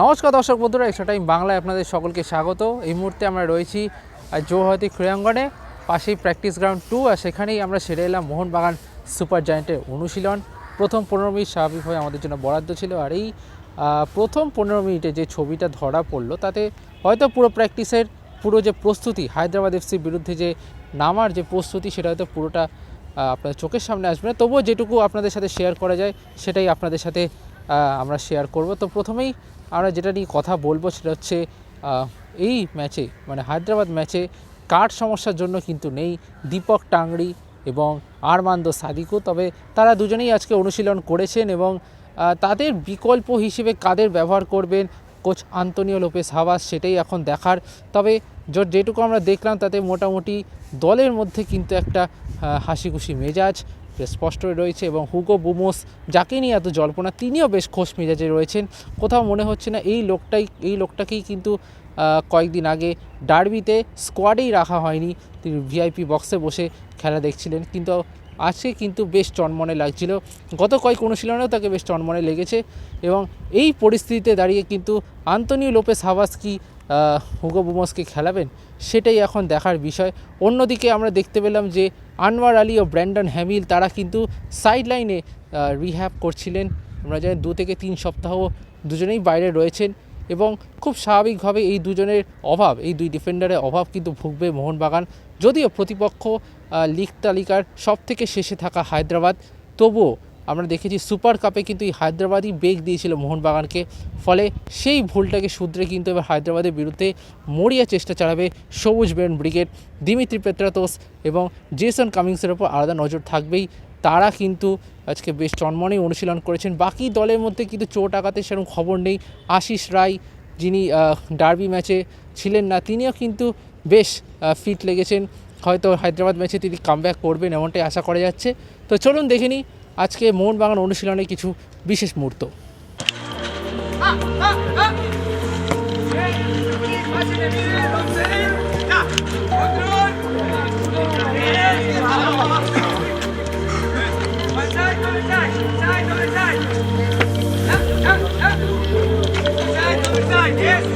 নমস্কার দর্শক বন্ধুরা, এক্সট্রা টাইম বাংলায় আপনাদের সকলকে স্বাগত। এই মুহূর্তে আমরা রয়েছি জৌহাতি ক্রীড়াঙ্গনে, পাশেই প্র্যাকটিস গ্রাউন্ড টু, আর সেখানেই আমরা সেরে এলাম মোহনবাগান সুপার জায়েন্টের অনুশীলন। প্রথম পনেরো মিনিট স্বাভাবিকভাবে আমাদের জন্য বরাদ্দ ছিল, আর এই প্রথম পনেরো মিনিটে যে ছবিটা ধরা পড়ল, তাতে হয়তো পুরো প্র্যাকটিসের পুরো যে প্রস্তুতি, হায়দ্রাবাদ এফসির বিরুদ্ধে যে নামার যে প্রস্তুতি, সেটা হয়তো পুরোটা আপনাদের চোখের সামনে আসবে না। তবুও যেটুকু আপনাদের সাথে শেয়ার করা যায়, সেটাই আপনাদের সাথে আমরা শেয়ার করব। তো প্রথমেই আমরা যেটা নিয়ে কথা বলব সেটা হচ্ছে এই ম্যাচে মানে হায়দ্রাবাদ ম্যাচে কাঠ সমস্যার জন্য কিন্তু নেই দীপক টাংরি এবং আরমান্দ সাদিকু। তবে তারা দুজনেই আজকে অনুশীলন করেছেন এবং তাদের বিকল্প হিসেবে কাদের ব্যবহার করবেন? কোচ আন্তনিও লোপেস হাওয়াস সেটাই এখন দেখার। তবে যেটুকু আমরা দেখলাম তাতে মোটামুটি দলের মধ্যে কিন্তু একটা আহ, হাসি খুশি মেজাজ। স্পষ্ট রয়েছে এবং হুগো বুমোস, যাকে নিয়ে এত জল্পনা, তিনিও বেশ খোশ মেজাজে রয়েছেন। কোথাও মনে হচ্ছে না এই লোকটাই, এই লোকটাকেই কিন্তু কয়েকদিন আগে ডার্বিতে স্কোয়াডেই রাখা হয়নি। তিনি ভিআইপি বক্সে বসে খেলা দেখছিলেন, কিন্তু আজকে কিন্তু বেশ চনমনে লাগছিল। গত কয়েক অনুশীলনেও তাকে বেশ চনমনে লেগেছে এবং এই পরিস্থিতিতে দাঁড়িয়ে কিন্তু আন্তনিও লোপেস হাওয়াস কি হুগো বুমসকে খেলাবেন, সেটাই এখন দেখার বিষয়। অন্যদিকে আমরা দেখতে পেলাম যে আনোয়ার আলী ও ব্র্যান্ডন হ্যামিল, তারা কিন্তু সাইডলাইনে রিহ্যাব করছিলেন। আমরা জানি দু থেকে তিন সপ্তাহ দুজনেই বাইরে রয়েছেন এবং খুব স্বাভাবিকভাবে এই দুজনের অভাব, এই দুই ডিফেন্ডারের অভাব কিন্তু ভুগবে মোহনবাগান। যদিও প্রতিপক্ষ লিগ তালিকার সব থেকে শেষে থাকা হায়দ্রাবাদ, তবুও আমরা দেখেছি সুপার কাপে কিন্তু এই হায়দ্রাবাদই বেগ দিয়েছিল মোহনবাগানকে। ফলে সেই ভুলটাকে শুধরে কিন্তু এবার হায়দ্রাবাদের বিরুদ্ধে মরিয়া চেষ্টা চালাবে সবুজ বেন ব্রিগেড, দিমিত্রি পেত্রাতোস এবং জেসন কামিংসের ওপর আলাদা নজর থাকবেই। তারা কিন্তু আজকে বেশ চনমনেই অনুশীলন করেছেন। বাকি দলের মধ্যে কিন্তু চোট আঘাতের সেরকম খবর নেই। আশিস রায় যিনি ডার্বি ম্যাচে ছিলেন না, তিনিও কিন্তু বেশ ফিট লেগেছেন। হয়তো হায়দ্রাবাদ ম্যাচে তিনি কামব্যাক করবেন এমনটাই আশা করা যাচ্ছে। তো চলুন দেখে নিই আজকে মোহনবাগান অনুশীলনে কিছু বিশেষ মুহূর্ত Yes!